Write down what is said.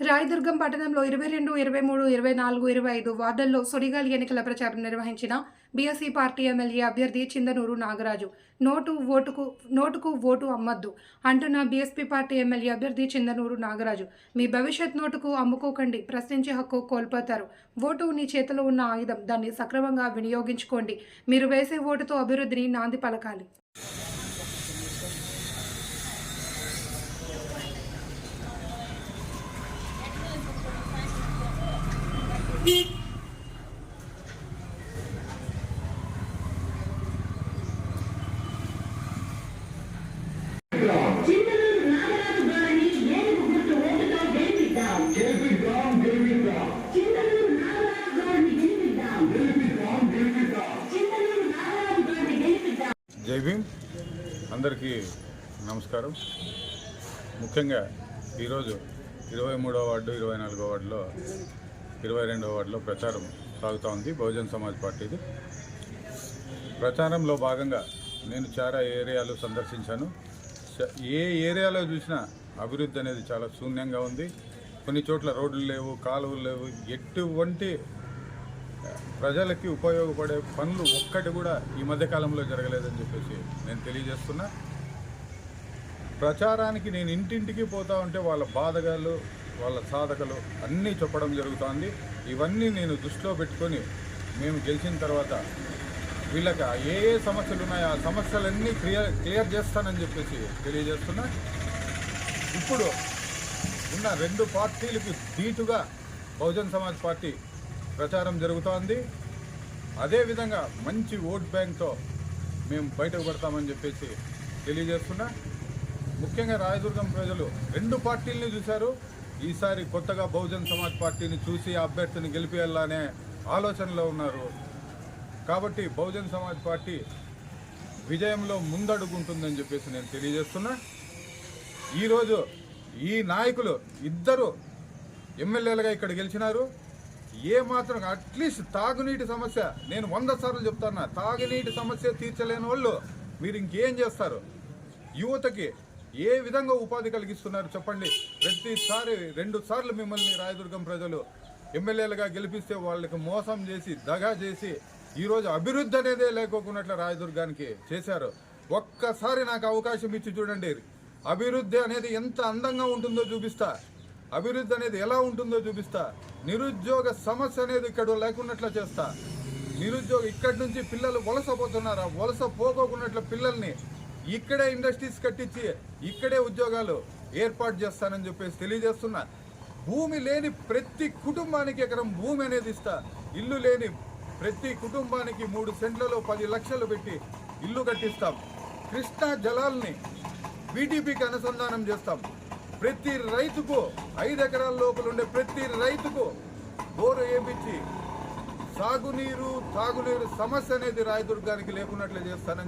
రాయదుర్గం పట్టణంలో ఇరవై రెండు ఇరవై మూడు ఇరవై నాలుగు ఇరవై ఐదు వార్డుల్లో సుడిగాలి ఎన్నికల ప్రచారం నిర్వహించిన బీఎస్సీ పార్టీ ఎమ్మెల్యే అభ్యర్థి చిందనూరు నాగరాజు. నోటు ఓటుకు నోటుకు ఓటు అమ్మద్దు అంటున్న బీఎస్పీ పార్టీ ఎమ్మెల్యే అభ్యర్థి చిందనూరు నాగరాజు. మీ భవిష్యత్ నోటుకు అమ్ముకోకండి ప్రశ్నించే హక్కు కోల్పోతారు. ఓటు నీ చేతిలో ఉన్న ఆయుధం దాన్ని సక్రమంగా వినియోగించుకోండి. మీరు వేసే ఓటుతో అభివృద్ధిని నాంది పలకాలి. జై భీమ్. అందరికీ నమస్కారం. ముఖ్యంగా ఈరోజు ఇరవై మూడవ వార్డు ఇరవై నాలుగో వార్డులో ఇరవై రెండవ వార్డులో ప్రచారం సాగుతూ ఉంది. బహుజన్ సమాజ్ పార్టీది. ప్రచారంలో భాగంగా నేను చాలా ఏరియాలు సందర్శించాను. ఏ ఏరియాలో చూసినా అభివృద్ధి అనేది చాలా శూన్యంగా ఉంది. కొన్ని చోట్ల రోడ్లు లేవు కాలువలు లేవు. ఎటువంటి ప్రజలకి ఉపయోగపడే పనులు ఒక్కటి కూడా ఈ మధ్యకాలంలో జరగలేదని చెప్పేసి నేను తెలియజేస్తున్నా. ప్రచారానికి నేను ఇంటింటికి పోతా ఉంటే వాళ్ళ బాధగాలు వాళ్ళ సాధకలు అన్నీ చెప్పడం జరుగుతోంది. ఇవన్నీ నేను దృష్టిలో పెట్టుకొని మేము గెలిచిన తర్వాత వీళ్ళకి ఏ ఏ సమస్యలు ఉన్నాయో ఆ సమస్యలన్నీ క్లియర్ క్లియర్ చేస్తానని చెప్పేసి తెలియజేస్తున్నా. ఇప్పుడు ఉన్న రెండు పార్టీలకు ధీటుగా బహుజన్ సమాజ్ పార్టీ ప్రచారం జరుగుతోంది. అదేవిధంగా మంచి ఓట్ బ్యాంక్తో మేము బయటకు పడతామని చెప్పేసి తెలియజేస్తున్నా. ముఖ్యంగా రాయదుర్గం ప్రజలు రెండు పార్టీల్ని చూశారు. ఈసారి కొత్తగా బహుజన్ సమాజ్ పార్టీని చూసి అభ్యర్థిని గెలిపేయాలనే ఆలోచనలో ఉన్నారు. కాబట్టి బహుజన్ సమాజ్ పార్టీ విజయంలో ముందడుగుంటుందని చెప్పేసి నేను తెలియజేస్తున్నా. ఈరోజు ఈ నాయకులు ఇద్దరు ఎమ్మెల్యేలుగా ఇక్కడ గెలిచినారు. ఏ మాత్రం అట్లీస్ట్ తాగునీటి సమస్య నేను వంద సార్లు చెప్తాను తాగునీటి సమస్య తీర్చలేని వాళ్ళు మీరు ఇంకేం చేస్తారు? యువతకి ఏ విధంగా ఉపాధి కలిగిస్తున్నారు చెప్పండి? ప్రతిసారి రెండు సార్లు మిమ్మల్ని రాయదుర్గం ప్రజలు ఎమ్మెల్యేలుగా గెలిపిస్తే వాళ్ళకి మోసం చేసి దగా చేసి ఈరోజు అభివృద్ధి అనేదే లేకోకున్నట్లు రాయదుర్గానికి చేశారు. ఒక్కసారి నాకు అవకాశం ఇచ్చి చూడండి. అభివృద్ధి అనేది ఎంత అందంగా ఉంటుందో చూపిస్తా. అభివృద్ధి అనేది ఎలా ఉంటుందో చూపిస్తా. నిరుద్యోగ సమస్య అనేది ఇక్కడ లేకున్నట్లు చేస్తా. నిరుద్యోగ ఇక్కడి నుంచి పిల్లలు వలసపోతున్నారు ఆ వలస పోకోకున్నట్లు పిల్లల్ని ఇక్కడే ఇండస్ట్రీస్ కట్టించి ఇక్కడే ఉద్యోగాలు ఏర్పాటు చేస్తానని చెప్పేసి తెలియజేస్తున్నా. భూమి లేని ప్రతి కుటుంబానికి ఎకరం భూమి అనేది ఇస్తా. ఇల్లు లేని ప్రతి కుటుంబానికి మూడు సెంట్లలో పది లక్షలు పెట్టి ఇల్లు కట్టిస్తాం. కృష్ణా జలాల్ని బీటీపీకి అనుసంధానం చేస్తాం. ప్రతి రైతుకు ఐదు ఎకరాల లోపల ఉండే ప్రతి రైతుకు బోరు వేపించి సాగునీరు తాగునీరు సమస్య అనేది రాయదుర్గానికి లేకున్నట్లు చేస్తానని